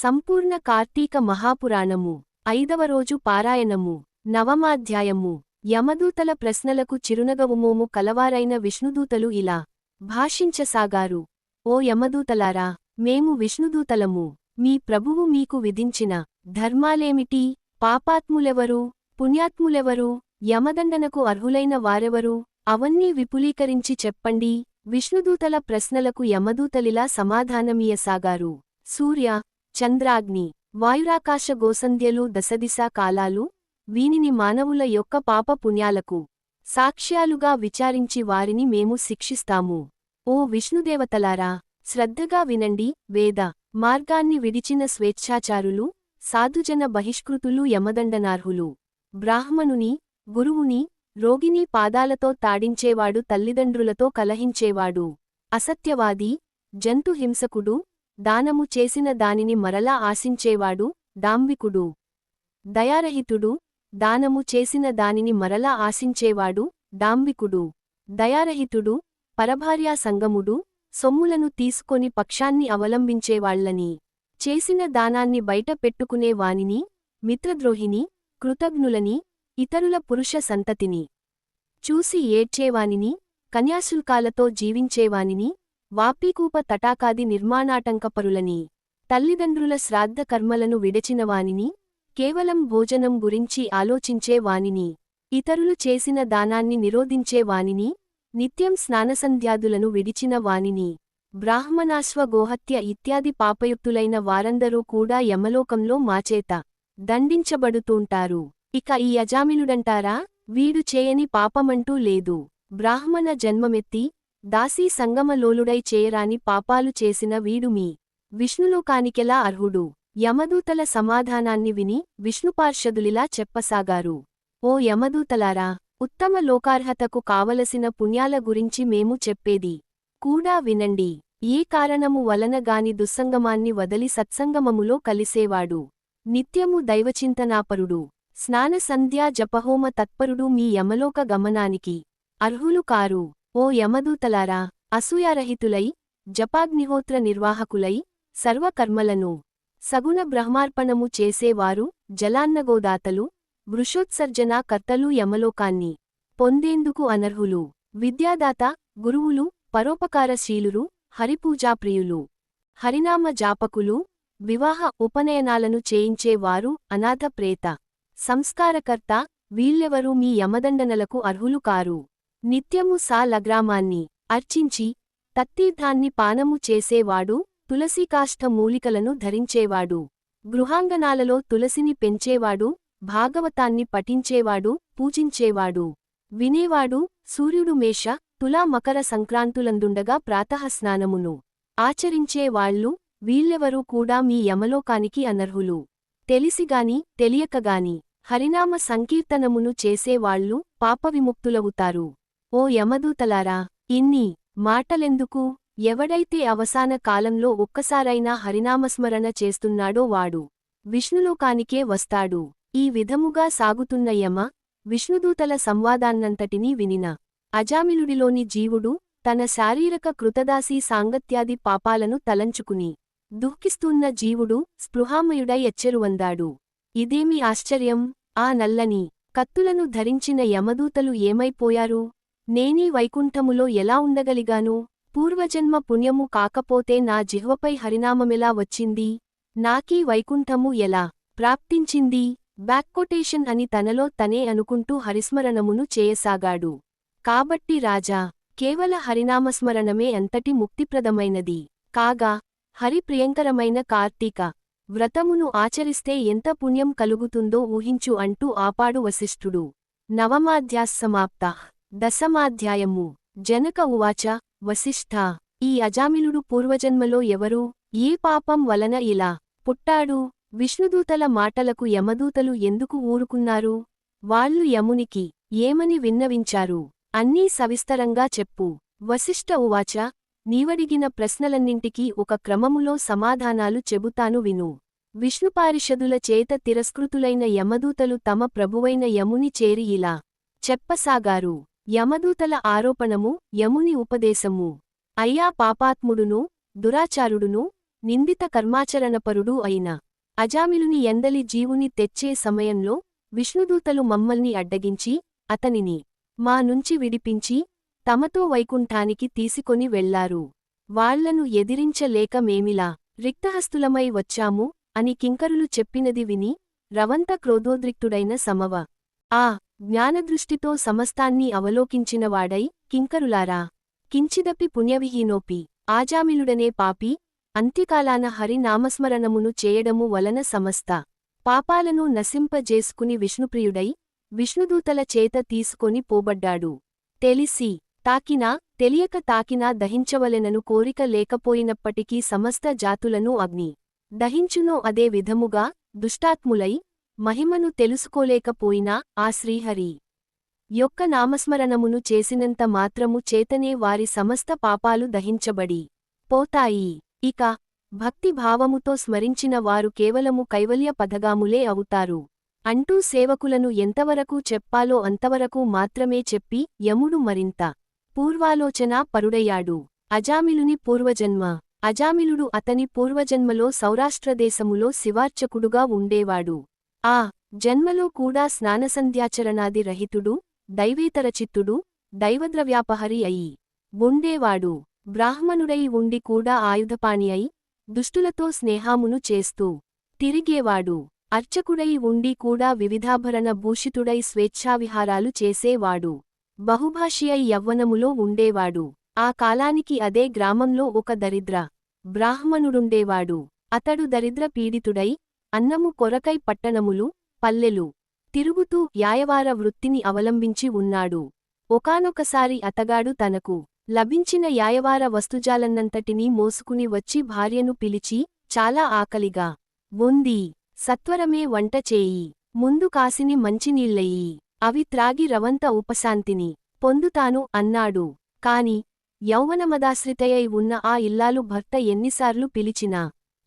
సంపూర్ణ కార్తీక మహాపురాణము ఐదవ రోజు పారాయణము నవమాధ్యాయము యమదూతల ప్రశ్నలకు చిరునగవుమోము కలవారైన విష్ణుదూతలు ఇలా. భాషించసాగారు ఓ యమదూతలారా మేము విష్ణుదూతలము మీ ప్రభువు మీకు విధించిన ధర్మాలేమిటి? పాపాత్ములెవరు? పుణ్యాత్ములెవరు? యమదండనకు అర్హులైన వారెవరు? అవన్నీ విపులీకరించి చెప్పండి విష్ణుదూతల ప్రశ్నలకు యమదూతలిలా సమాధానమీయసాగారు. సూర్య చంద్రాగ్ని వాయురాకాశ గోసంధ్యలు దశదిశా కాలాలు వీనిని మానవుల యొక్క పాప పుణ్యాలకు సాక్ష్యాలుగా విచారించి వారిని మేము శిక్షిస్తాము. ఓ విష్ణుదేవతలారా శ్రద్ధగా వినండి వేద మార్గాన్ని విడిచిన స్వేచ్ఛాచారులు సాధుజన బహిష్కృతులు యమదండనార్హులు. బ్రాహ్మణుని గురువుని రోగిని పాదాలతో తాడించేవాడు తల్లిదండ్రులతో కలహించేవాడు. అసత్యవాది జంతుహింసకుడు దానము చేసిన దానిని మరలా ఆశించేవాడు దాంవికుడు. దయారహితుడు దానము చేసిన దానిని మరలా ఆశించేవాడు దాంవికుడు. దయారహితుడు పరభార్యా సంగముడు సొమ్ములను తీసుకొని పక్షాన్ని అవలంబించేవాళ్ళని చేసిన దానాన్ని బయట పెట్టుకునే వానిని మిత్రద్రోహిని కృతజ్ఞులని ఇతరుల పురుష సంతతిని. చూసి ఏడ్చేవానిని కన్యాశుల్కాలతో జీవించేవానిని వాపీకూప తటాకాది నిర్మాణాటంకపరులని తల్లిదండ్రుల శ్రాద్ధ కర్మలను విడచినవానిని కేవలం భోజనం గురించి ఆలోచించేవానిని ఇతరులు చేసిన దానాన్ని నిరోధించేవానిని నిత్యం స్నానసంధ్యాదులను విడిచిన వానిని బ్రాహ్మణాశ్వ గోహత్య ఇత్యాది పాపయుక్తులైన వారందరూ కూడా యమలోకంలో మాచేత దండించబడుతూంటారు. ఇక ఈ అజామిలుడంటారా వీడు చేయని పాపమంటూ లేదు. బ్రాహ్మణ జన్మమెత్తి దాసీ సంగమలోలుడై చేయరాని పాపాలు చేసిన వీడు మీ. విష్ణులోకానికెలా అర్హుడు? యమదూతల సమాధానాన్ని విని విష్ణుపార్షదులిలా చెప్పసాగారు. ఓ యమదూతలారా ఉత్తమ లోకార్హతకు కావలసిన పుణ్యాల గురించి మేము చెప్పేది. కూడా వినండి. ఏ కారణము వలన గాని దుస్సంగమాన్ని వదలి సత్సంగమములో కలిసేవాడు? నిత్యము దైవచింతనాపరుడు. స్నాన సంధ్యా జపహోమ తత్పరుడు మీ యమలోక గమనానికి అర్హులు కారు. ఓ యమదూతలారా అసూయారహితులై జపాగ్నిహోత్ర నిర్వాహకులై సర్వకర్మలను సగుణ బ్రహ్మార్పణము చేసేవారు జలాన్నగోదాతలు వృషోత్సర్జన కర్తలు యమలోకాన్ని పొందేందుకు అనర్హులు. విద్యాదాత గురువులు పరోపకారశీలురు హరిపూజాప్రియులు హరినామ జాపకులు వివాహ ఉపనయనాలను చేయించేవారు అనాథ ప్రేత సంస్కారకర్త వీళ్ళెవరూ మీ యమదండనలకు అర్హులు కారు. నిత్యము సా లగ్రామాన్ని అర్చించి తత్తీర్థాన్ని పానము చేసేవాడు తులసికాష్ఠ మూలికలను ధరించేవాడు గృహాంగణాలలో తులసిని పెంచేవాడు భాగవతాన్ని పఠించేవాడు పూజించేవాడు. వినేవాడు సూర్యుడు మేష తులా మకర సంక్రాంతులందుండగా ప్రాతఃస్నానమును ఆచరించేవాళ్ళు వీళ్ళెవరూ కూడా మీ యమలోకానికి అనర్హులు. తెలిసిగాని తెలియకగాని హరినామ సంకీర్తనమును చేసేవాళ్ళు పాపవిముక్తులవుతారు. ఓ యమదూతలారా ఇన్ని మాటలెందుకు? ఎవడైతే అవసాన కాలంలో ఒక్కసారైనా హరినామస్మరణ చేస్తున్నాడో వాడు విష్ణులోకానికే వస్తాడు. ఈ విధముగా సాగుతున్న యమ విష్ణుదూతల సంవాదాన్నంతటినీ వినిన అజామిలుడిలోని జీవుడు తన శారీరక కృతదాసీ సాంగత్యాది పాపాలను తలంచుకుని దుఃఖిస్తున్న జీవుడు స్పృహామయుడై ఎచ్చెరువందాడు ఇదేమి ఆశ్చర్యం? ఆ నల్లని కత్తులను ధరించిన యమదూతలు ఏమైపోయారు? నేనీ వైకుంఠములో ఎలా ఉండగలిగాను? పూర్వజన్మ పుణ్యము కాకపోతే నా జిహ్వపై హరినామమెలా వచ్చింది? నాకీ వైకుంఠము ఎలా ప్రాప్తించింది? బ్యాక్కొటేషన్ అని తనలో తనే అనుకుంటూ హరిస్మరణమును చేయసాగాడు. కాబట్టి రాజా కేవల హరినామస్మరణమే అంతటి ముక్తిప్రదమైనది. కాగా హరి ప్రియంకరమైన కార్తీక వ్రతమును ఆచరిస్తే ఎంత పుణ్యం కలుగుతుందో ఊహించు అంటూ ఆపాడు వశిష్ఠుడు. నవమాధ్యాసమాప్త దశమాధ్యాయము. జనక ఉవాచ వశిష్ఠ. ఈ అజామిలుడు పూర్వజన్మలో ఎవరు? ఏ పాపం వలన ఇలా. పుట్టాడు. విష్ణుదూతల మాటలకు యమదూతలు ఎందుకు ఊరుకున్నారు? వాళ్ళు యమునికి ఏమని విన్నవించారు? అన్నీ సవిస్తరంగా చెప్పు. వశిష్ఠ ఉవాచ నీవడిగిన ప్రశ్నలన్నింటికీ ఒక క్రమములో సమాధానాలు చెబుతాను విను. విష్ణుపారిషదుల చేత తిరస్కృతులైన యమదూతలు తమ ప్రభువైన యముని చేరి ఇలా. చెప్పసాగారు. యమదూతల ఆరోపణము యముని ఉపదేశము. అయ్యా పాపాత్ముడును దురాచారుడును నిందిత కర్మాచరణపరుడు అయిన అజామిలుని ఎందలి జీవుని తెచ్చే సమయంలో విష్ణుదూతలు మమ్మల్ని అడ్డగించి అతనిని మా నుంచి విడిపించి తమతో వైకుంఠానికి తీసుకొని వెళ్ళారు వాళ్ళను ఎదిరించలేక మేమిలా రిక్తహస్తులమై వచ్చాము అని కింకరులు చెప్పినది విని రవంత క్రోధోద్రిక్తుడైన సమవ. ఆ జ్ఞానదృష్టితో సమస్తాన్ని అవలోకించినవాడై కింకరులారా. కించిదపి పుణ్యవిహీనోపి. ఆజామిలుడనే పాపి అంత్యకాలాన హరి నామస్మరణమును చేయడము వలన సమస్త పాపాలను నశింపజేసుకుని విష్ణుప్రియుడై విష్ణుదూతల చేత తీసుకొని పోబడ్డాడు. తెలిసి తాకినా తెలియక తాకినా దహించవలెనను కోరిక లేకపోయినప్పటికీ సమస్త జాతులను అగ్ని దహించునో అదే విధముగా దుష్టాత్ములై మహిమను తెలుసుకోలేకపోయినా ఆ శ్రీహరి యొక్క నామస్మరణమును చేసినంత మాత్రము చేతనే వారి సమస్త పాపాలు దహించబడి పోతాయి. ఇక భక్తి భావముతో స్మరించిన వారు కేవలము కైవల్య పథగాములే అవుతారు. అంటూ సేవకులను ఎంతవరకు చెప్పాలో అంతవరకు మాత్రమే చెప్పి యముడు మరింత పూర్వాలోచన పరుడయ్యాడు. అజామిలుని పూర్వజన్మ అజామిలుడు అతని పూర్వజన్మలో సౌరాష్ట్రదేశములో శివార్చకుడుగా ఉండేవాడు. ఆ జన్మలో కూడా స్నానసంధ్యాచరణాది రహితుడు దైవేతరచిత్తుడు దైవద్రవ్యాపహరి అయి ఉండేవాడు. బ్రాహ్మణుడై ఉండి కూడా ఆయుధపాణి అయి దుష్టులతో స్నేహామును చేస్తూ తిరిగేవాడు. అర్చకుడై ఉండి కూడా వివిధాభరణ భూషితుడై స్వేచ్ఛావిహారాలు చేసేవాడు. బహుభాషియై యవ్వనములో ఉండేవాడు. ఆ కాలానికి అదే గ్రామంలో ఒక దరిద్ర బ్రాహ్మణుడుండేవాడు. అతడు దరిద్ర పీడితుడై అన్నము కొరకై పట్టణములు పల్లెలు. తిరుగుతూ యాయవార వృత్తిని అవలంబించి ఉన్నాడు. ఒకానొకసారి అతగాడు తనకు లభించిన యాయవార వస్తుజాలన్నంతటినీ మోసుకుని వచ్చి భార్యను పిలిచి చాలా ఆకలిగా బొంది సత్వరమే వంట చేయి ముందు కాసిని మంచినీళ్ళెయ్యి అవి త్రాగి రవంత ఉపశాంతిని పొందుతాను అన్నాడు. కాని యౌవనమదాశ్రితయై ఉన్న ఆ ఇల్లాలు భర్త ఎన్నిసార్లు పిలిచినా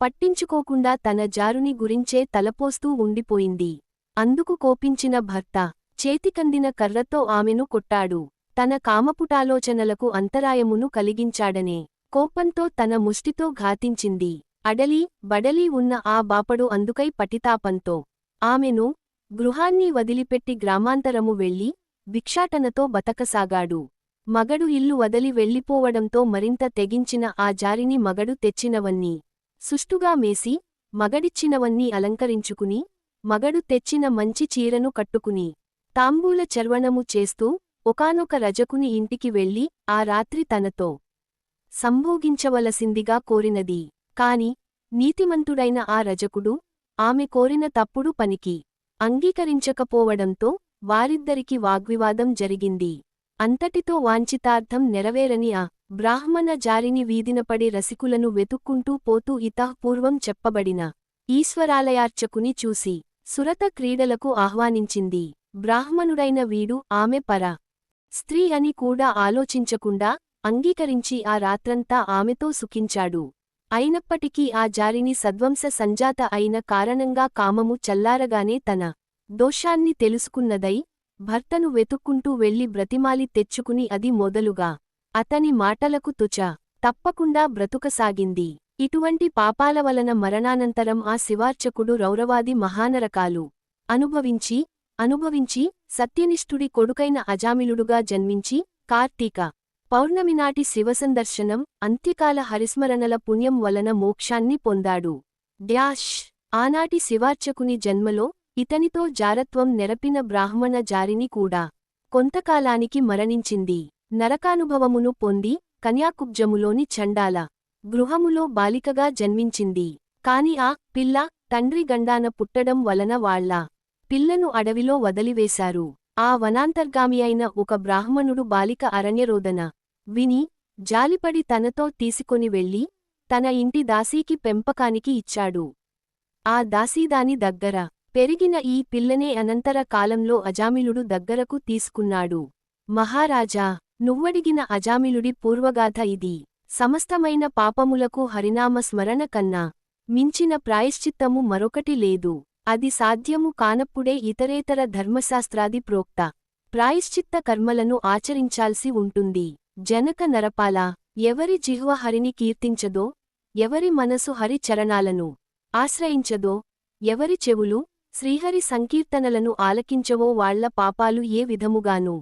పట్టించుకోకుండా తన జారుని గురించే తలపోస్తూ ఉండిపోయింది. అందుకు కోపించిన భర్త చేతికందిన కర్రతో ఆమెను కొట్టాడు. తన కామపుటాలోచనలకు అంతరాయమును కలిగించాడనే కోపంతో తన ముష్టితో ఘాతించింది. అడలీ బడలీ ఉన్న ఆ బాపడు అందుకై పటితాపంతో ఆమెను గృహాన్ని వదిలిపెట్టి గ్రామాంతరము వెళ్ళి భిక్షాటనతో బతకసాగాడు. మగడు ఇల్లు వదలి వెళ్ళిపోవడంతో మరింత తెగించిన ఆ జారిని మగడు తెచ్చినవన్నీ సుష్టుగా మేసి మగడిచ్చినవన్నీ అలంకరించుకుని మగడు తెచ్చిన మంచి చీరను కట్టుకుని తాంబూల చర్వణము చేస్తూ ఒకానొక రజకుని ఇంటికి వెళ్ళి ఆ రాత్రి తనతో సంభోగించవలసిందిగా కోరినది. కాని నీతిమంతుడైన ఆ రజకుడు ఆమె కోరిన తప్పుడు పనికి అంగీకరించకపోవడంతో వారిద్దరికి వాగ్వివాదం జరిగింది. అంతటితో వాంఛితార్థం నెరవేరని ఆ బ్రాహ్మణ జారిని వీధినపడి రసికులను వెతుక్కుంటూ పోతూ ఇతఃపూర్వం చెప్పబడిన ఈశ్వరాలయార్చకుని చూసి సురత క్రీడలకు ఆహ్వానించింది. బ్రాహ్మణుడైన వీడు ఆమె పర స్త్రీ అని కూడా ఆలోచించకుండా అంగీకరించి ఆ రాత్రంతా ఆమెతో సుఖించాడు. అయినప్పటికీ ఆ జారిని సద్వంస సంజాత అయిన కారణంగా కామము చల్లారగానే తన దోషాన్ని తెలుసుకున్నదై భర్తను వెతుక్కుంటూ వెళ్ళి బ్రతిమాలి తెచ్చుకుని అది మొదలుగా అతని మాటలకు తుచ. తప్పకుండా బ్రతుకసాగింది. ఇటువంటి పాపాల వలన మరణానంతరం ఆ శివార్చకుడు రౌరవాది మహానరకాలు. అనుభవించి అనుభవించి సత్యనిష్ఠుడి కొడుకైన అజామిలుడుగా జన్మించి కార్తీక పౌర్ణమినాటి శివసందర్శనం అంత్యకాల హరిస్మరణల పుణ్యం వలన మోక్షాన్ని పొందాడు. డ్యాష్. ఆనాటి శివార్చకుని జన్మలో ఇతనితో జారత్వం నెరపిన బ్రాహ్మణ జారిని కూడా కొంతకాలానికి మరణించింది. నరకానుభవమును పొంది కన్యాకుబ్జములోని చండాల గృహములో బాలికగా జన్మించింది. కాని ఆ పిల్ల తండ్రి గండాన పుట్టడం వలన వాళ్ళ పిల్లను అడవిలో వదిలివేశారు. ఆ వనాంతర్గామి అయిన ఒక బ్రాహ్మణుడు బాలిక అరణ్యరోదన విని జాలిపడి తనతో తీసుకొని వెళ్ళి తన ఇంటి దాసీకి పెంపకానికి ఇచ్చాడు. ఆ దాసీదాని దగ్గర పెరిగిన ఈ పిల్లనే అనంతర కాలంలో అజామిలుడు దగ్గరకు తీసుకున్నాడు. మహారాజా నువ్వడిగిన అజామిలుడి పూర్వగాథ ఇది. సమస్తమైన పాపములకు హరినామ స్మరణ కన్నా మించిన ప్రాయశ్చిత్తము మరొకటి లేదు. అది సాధ్యము కానప్పుడే ఇతరేతర ధర్మశాస్త్రాది ప్రోక్త ప్రాయశ్చిత్త కర్మలను ఆచరించాల్సి ఉంటుంది. జనక నరపాల ఎవరి జిహ్వ హరిని కీర్తించదో ఎవరి మనసు హరి చరణాలను ఆశ్రయించదో ఎవరి చెవులు శ్రీహరి సంకీర్తనలను ఆలకించవో వాళ్ళ పాపాలు ఏ విధముగానూ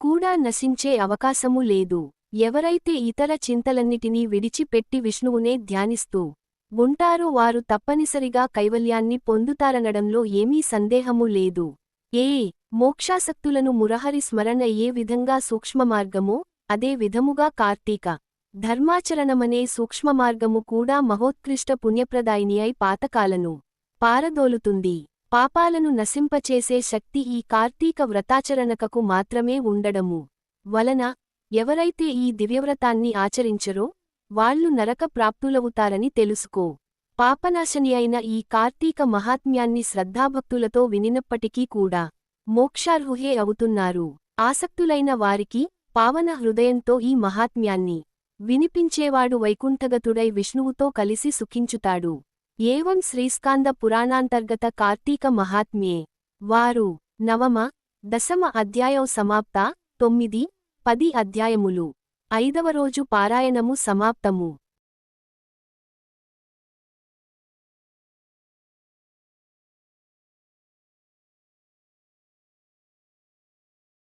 కూడా నశించే అవకాశము లేదు. ఎవరైతే ఇతర చింతలన్నిటినీ విడిచిపెట్టి విష్ణువునే ధ్యానిస్తూ ఉంటారో వారు తప్పనిసరిగా కైవల్యాన్ని పొందుతారనడంలో ఏమీ సందేహము లేదు. ఏ మోక్షాసక్తులను మురహరి స్మరణ ఏ విధంగా సూక్ష్మమార్గమో అదే విధముగా కార్తీక ధర్మాచరణమనే సూక్ష్మమార్గము కూడా మహోత్కృష్ట పుణ్యప్రదాయిని అయి పాతకాలను పారదోలుతుంది. పాపాలను నశింపచేసే శక్తి ఈ కార్తీక వ్రతాచరణకకు మాత్రమే ఉండడము. వలన ఎవరైతే ఈ దివ్యవ్రతాన్ని ఆచరించరో వాళ్ళు నరక ప్రాప్తులవుతారని తెలుసుకో. పాపనాశని అయిన ఈ కార్తీక మహాత్మ్యాన్ని శ్రద్ధాభక్తులతో వినినప్పటికీ కూడా మోక్షార్హుహే అవుతున్నారు. ఆసక్తులైన వారికి పావన హృదయంతో ఈ మహాత్మ్యాన్ని వినిపించేవాడు వైకుంఠగతుడై విష్ణువుతో కలిసి సుఖించుతాడు. ఏవం శ్రీస్కాంద పురాణాంతర్గత కార్తీక మహాత్మ్యే. వారు నవమ దశమ అధ్యాయం సమాప్త తొమ్మిది పది అధ్యాయములు. ఐదవ రోజు పారాయణము సమాప్తము.